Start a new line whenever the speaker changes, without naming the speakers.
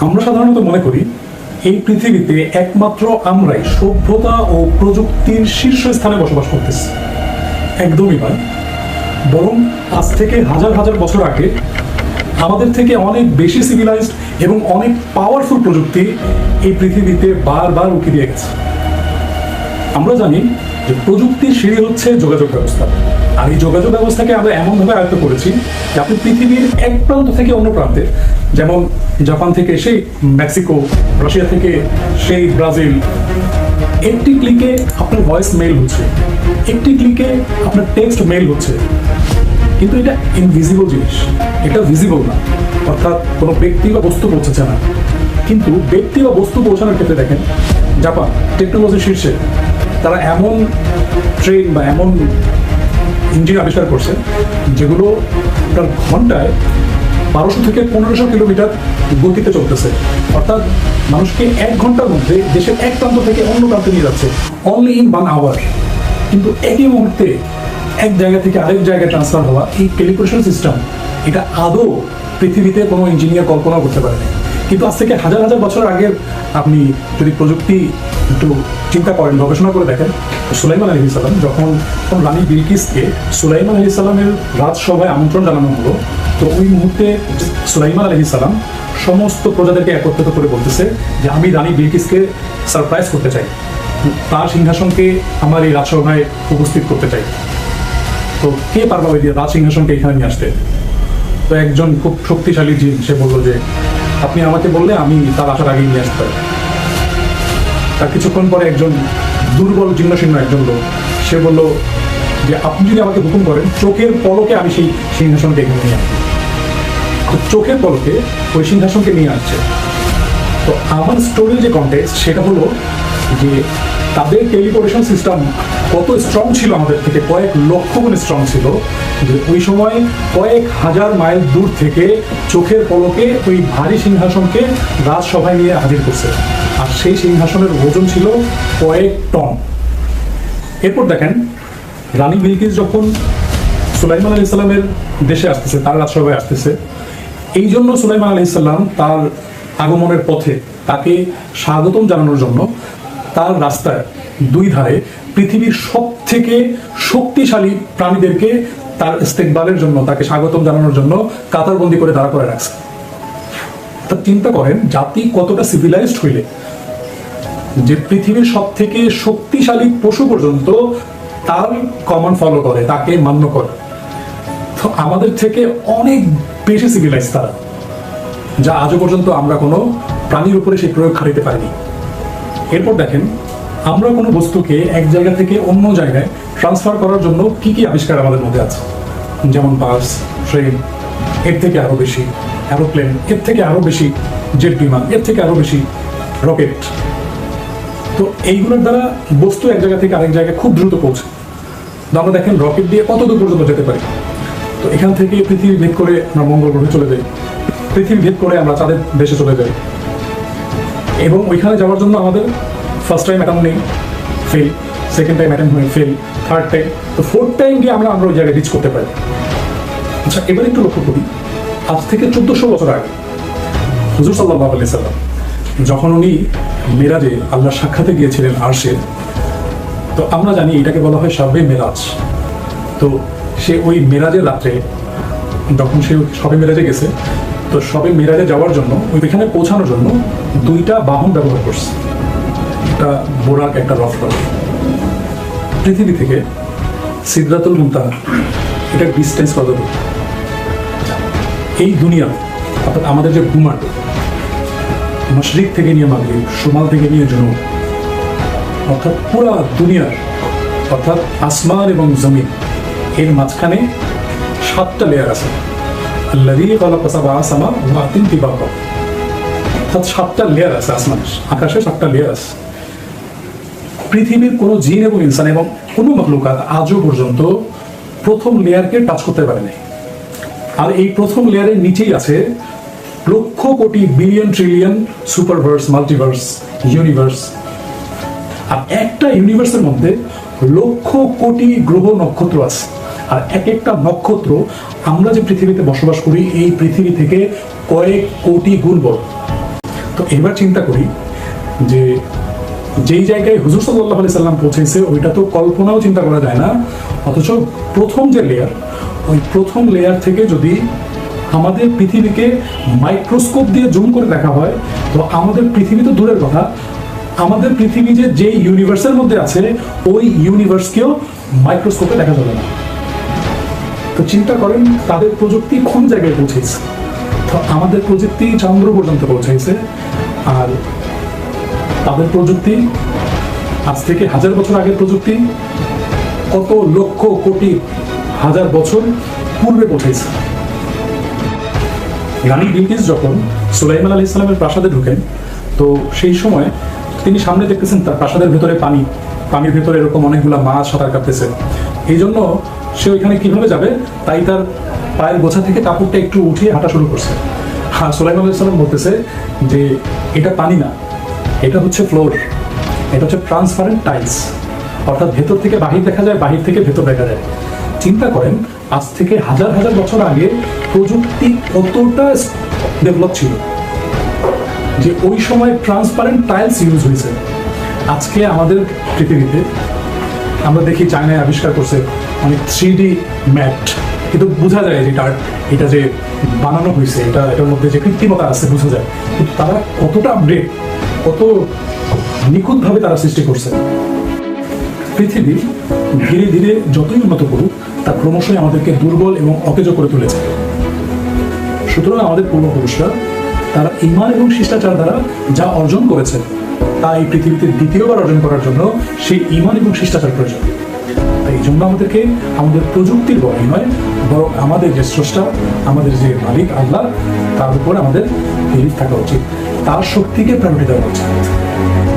আমরা সাধারণত মনে করি, এই পৃথিবীতে একমাত্র আমরাই সভ্যতা ও প্রযুক্তির শীর্ষস্থানে বসবাস করতেছি। একদমই নয়। বরং আজ থেকে হাজার হাজার বছর আগে আমাদের থেকে অনেক বেশি সিভিলাইজড এবং অনেক পাওয়ারফুল প্রযুক্তি এই পৃথিবীতে বারবার উকি দিয়ে গেছে। আমরা জানি যে প্রযুক্তির সিঁড়ি হচ্ছে যোগাযোগ ব্যবস্থা। আর এই যোগাযোগ ব্যবস্থাকে আমরা এমনভাবে আয়ত্ত করেছি যে আপনি পৃথিবীর এক প্রান্ত থেকে অন্য প্রান্তে, যেমন জাপান থেকে সেই মেক্সিকো, রাশিয়া থেকে সেই ব্রাজিল, একটি ক্লিকে আপনার ভয়েস মেল হচ্ছে, একটি ক্লিকে আপনার টেক্সট মেল হচ্ছে। কিন্তু এটা ইনভিজিবল জিনিস, এটা ভিজিবল না, অর্থাৎ কোনো ব্যক্তি বা বস্তু পৌঁছেছে না। কিন্তু ব্যক্তি বা বস্তু পৌঁছানোর ক্ষেত্রে দেখেন, জাপান টেকনোলজির শীর্ষে তারা এমন ট্রেন বা এমন ইঞ্জিন আবিষ্কার করছে, যেগুলো আপনার ঘন্টায় বারোশো থেকে পনেরোশো কিলোমিটার গতিতে চলতেছে। অর্থাৎ মানুষকে এক ঘণ্টার মধ্যে দেশের এক প্রান্ত থেকে অন্য প্রান্তে নিয়ে যাচ্ছে। অনলি ইন ওয়ান আওয়ার কিন্তু একই মুহূর্তে এক জায়গা থেকে আরেক জায়গায় ট্রান্সফার হওয়া এই টেলিপোর্টেশন সিস্টেম এটা আদৌ পৃথিবীতে কোনো ইঞ্জিনিয়ার কল্পনা করতে পারেনি। কিন্তু আজ থেকে হাজার হাজার বছর আগে আপনি যদি প্রযুক্তি একটু চিন্তা করেন, গবেষণা করে দেখেন, সুলাইমান আলী সাল্লাম যখন রানী বিলকিসকে সুলাইমান আলী সাল্লামের রাজসভায় আমন্ত্রণ জানানো হলো, তো ওই মুহূর্তে সুলাইমান আলী সাল্লাম সমস্ত প্রজাদেরকে একত্রিত করে বলতেছে যে আমি রানী বিলকিসকে সারপ্রাইজ করতে চাই। তার সিংহাসনকে আমার এই রাজসভায় উপস্থিত করতে চাই। তো কে পারবে ওই রাজ সিংহাসনকে এখানে নিয়ে আসতে? তো একজন খুব শক্তিশালী জিন, সে বলল যে আপনি আমাকে বললে আমি তার আসার আগেই নিয়ে আসতে পারি। তার কিছুক্ষণ পরে একজন দুর্বল জীর্ণশীর্ণ একজন লোক, সে বলল যে, আপনি যদি আমাকে হুকুম করেন, চোখের পলকে আমি সেই সিংহাসনকে এখানে নিয়ে আসব। তো চোখের পলকে ওই সিংহাসনকে নিয়ে আসছে। তো আমার স্টোরির যে কন্টেক্সট সেটা হলো যে তাদের টেলিপোর্টেশন সিস্টেম কত স্ট্রং ছিল আমাদের থেকে? কয়েক লক্ষ গুণ স্ট্রং ছিল। যে ওই সময় কয়েক হাজার মাইল দূর থেকে চোখের পলকে ওই ভারী সিংহাসনকে রাজসভায় নিয়ে হাজির করছে। আর সেই সিংহাসনের ওজন ছিল কয়েক টন। এরপর দেখেন, রানী বিলকিস যখন সুলাইমান আলী ইসলামের দেশে আসতেছে, তার রাজসভায় আসতেছে, এই জন্য সুলাইমান আলী ইসলাম তার আগমনের পথে তাকে স্বাগতম জানানোর জন্য তার রাস্তার দুই ধারে পৃথিবীর সব থেকে শক্তিশালী প্রাণীদেরকে তার ইস্তেকবালের জন্য, তাকে স্বাগতম জানানোর জন্য কাতারবন্দি করে দাঁড়া করে রাখছে। তা চিন্তা করেন, জাতি কতটা সিভিলাইজড হইলে? যে পৃথিবীর সব থেকে শক্তিশালী পশু পর্যন্ত তার কমন ফলো করে, তাকে মান্য করে। তো আমাদের থেকে অনেক বেশি সিভিলাইজ তারা, যা আজও পর্যন্ত আমরা কোনো প্রাণীর উপরে সেই প্রয়োগ খাটিতে পারিনি। এরপর দেখেন, আমরা কোনো বস্তুকে এক জায়গা থেকে অন্য জায়গায় ট্রান্সফার করার জন্য কি কি আবিষ্কার আমাদের মধ্যে আছে? যেমন বাস ট্রেন এর থেকে আরও বেশি অ্যারোপ্লেন এর থেকে আরও বেশি জেট বিমান, এর থেকে আরও বেশি রকেট তো এইগুলোর দ্বারা বস্তু এক জায়গা থেকে আরেক জায়গায় খুব দ্রুত পৌঁছে। তো আমরা দেখেন রকেট দিয়ে কত দূর পর্যন্ত যেতে পারি? তো এখান থেকে পৃথিবী ভেদ করে আমরা মঙ্গল গ্রহে চলে যাই। পৃথিবী ভেদ করে আমরা চাঁদের দেশে চলে যাই। এবং ওইখানে যাওয়ার জন্য আমাদের ফার্স্ট টাইম অ্যাটেম্প নেই ফেল সেকেন্ড টাইম অ্যাটেম্প হয়ে ফেল থার্ড টাইম তো ফোর্থ টাইম গিয়ে আমরা আমরা ওই জায়গায় রিচ করতে পারি। আচ্ছা এবার একটু লক্ষ্য করি। আজ থেকে চোদ্দশো বছর আগে, হুজুর সাল্লাহ আলি সাল্লাম যখন উনি মেরাজে আল্লাহর সাক্ষাতে গিয়েছিলেন আরশে, তো আমরা জানি এটাকে বলা হয় সবে মেরাজ। তো সে ওই মেরাজের রাত্রে, যখন সে সবে মেরাজে গেছে তো সবে মেরাজে যাওয়ার জন্য ওইখানে পৌঁছানোর জন্য দুইটা বাহন ব্যবহার করছে। একটা বোরাক, একটা রফর পৃথিবী থেকে সিদ্ধাতুল মুমতাহা এটার ডিস্টেন্স কত এই দুনিয়া, অর্থাৎ আমাদের যে ভূমাট মশরিক থেকে নিয়ে মাগরিব, সুমাল থেকে নিয়ে জনুব অর্থাৎ পুরা দুনিয়ার, অর্থাৎ আসমান এবং জমিন, এর মাঝখানে সাতটা লেয়ার আছে। আল্লাহি খালাকা সাবা সামা ওয়া তিন তিবাকা অর্থাৎ সাতটা লেয়ার আছে আসমানের, আকাশে সাতটা লেয়ার আছে। পৃথিবীর কোনো জিন এবং ইনসান এবং কোনো আজও পর্যন্ত প্রথম লেয়ারকে টাচ করতে আর এই প্রথম লেয়ারের নিচেই আছে লক্ষ কোটি billion trillion superverse multiverse universe আর একটা ইউনিভার্সের মধ্যে লক্ষ কোটি গ্রহ নক্ষত্র আছে। আর এক একটা নক্ষত্র আমরা যে পৃথিবীতে বসবাস করি, এই পৃথিবী থেকে কয়েক কোটি গুণ বড়। তো এবার চিন্তা করি যে যেই জায়গায় হুজুর সাল্লাহ আলি সাল্লাম পৌঁছেছে, ওইটা তো কল্পনাও চিন্তা করা যায় না। অথচ প্রথম যে লেয়ার ওই প্রথম লেয়ার থেকে যদি আমাদের পৃথিবীকে মাইক্রোস্কোপ দিয়ে জুম করে দেখা হয়, তো আমাদের পৃথিবী তো দূরের কথা। আমাদের পৃথিবী যে যে ইউনিভার্সের মধ্যে আছে, ওই ইউনিভার্সকেও মাইক্রোস্কোপে দেখা যাবে না। তো চিন্তা করেন, তাদের প্রযুক্তি কোন জায়গায় পৌঁছেছে? তো আমাদের প্রযুক্তি চন্দ্র পর্যন্ত পৌঁছাইছে আর তাদের প্রযুক্তি, আজ থেকে হাজার বছর আগের প্রযুক্তি, কত লক্ষ কোটি হাজার বছর পূর্বে পৌঁছেছে। রানী বিলকিস যখন সুলাইমান আলী ইসলামের প্রাসাদে ঢুকেন, তো সেই সময় তিনি সামনে দেখতেছেন তার প্রাসাদের ভেতরে পানি, পানির ভেতরে এরকম অনেকগুলা মাছ সাঁতার কাটতেছে। এই জন্য সে ওইখানে কীভাবে যাবে, তাই তার পায়ের গোছা থেকে কাপড়টা একটু উঠিয়ে হাঁটা শুরু করছে। হ্যাঁ সুলাইমান আলী ইসলাম বলতেছে যে এটা পানি না, এটা হচ্ছে ফ্লোর, এটা হচ্ছে ট্রান্সপারেন্ট টাইলস। অর্থাৎ ভেতর থেকে বাহির দেখা যায়, বাহির থেকে ভেতর দেখা যায়। চিন্তা করেন, আজ থেকে হাজার হাজার বছর আগে প্রযুক্তি কতটা ডেভেলপ ছিল যে ওই সময় ট্রান্সপারেন্ট টাইলস ইউজ হয়েছে। আজকে আমাদের পৃথিবীতে আমরা দেখি চায়নায় আবিষ্কার করছে অনেক থ্রি ডি ম্যাট। কিন্তু বোঝা যায় যে এটার এটা যে বানানো হয়েছে, এটা এটার মধ্যে যে কৃত্রিমতা আছে, বোঝা যায়। কিন্তু তারা কতটা আপডেট কত নিখুঁতভাবে তারা সৃষ্টি করছে। পৃথিবী ধীরে ধীরে যতই উন্নত করুক, তা ক্রমশই আমাদেরকে দুর্বল এবং অকেজ করে তুলেছে। সুতরাং আমাদের পূর্বপুরুষরা, তারা ইমান এবং শিষ্টাচার দ্বারা যা অর্জন করেছে তা এই পৃথিবীতে দ্বিতীয়বার অর্জন করার জন্য সেই ইমান এবং শিষ্টাচার প্রয়োজন। তাই জন্য আমাদেরকে, আমাদের প্রযুক্তির বড়ই নয় বরং আমাদের যে স্রষ্টা, আমাদের যে মালিক আল্লাহ, তার উপর আমাদের বিলিভ থাকা উচিত। তার শক্তিকে প্রায়োরিটি দেওয়া উচিত।